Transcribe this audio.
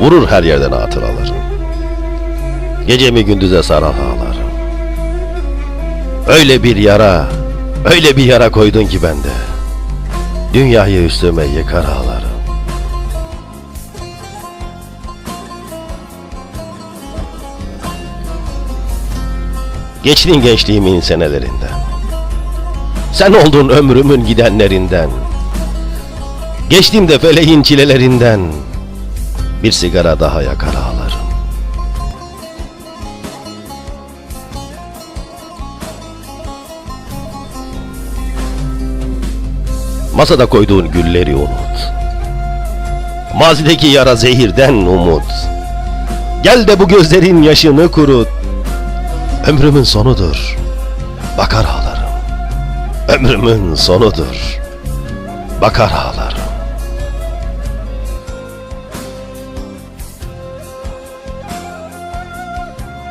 Vurur her yerden hatıralarım. Gecemi gündüze saran ağlarım. Öyle bir yara, öyle bir yara koydun ki bende. Dünyayı üstüme yıkar ağlarım. Geçtin gençliğimin senelerinden. Sen oldun ömrümün gidenlerinden. Geçtim de feleğin çilelerinden. Bir sigara daha yakar ağlarım. Masada koyduğun gülleri unut. Mazideki yara zehirden umut. Gel de bu gözlerin yaşını kurut. Ömrümün sonudur. Bakar ağlarım. Ömrümün sonudur. Bakar ağlarım.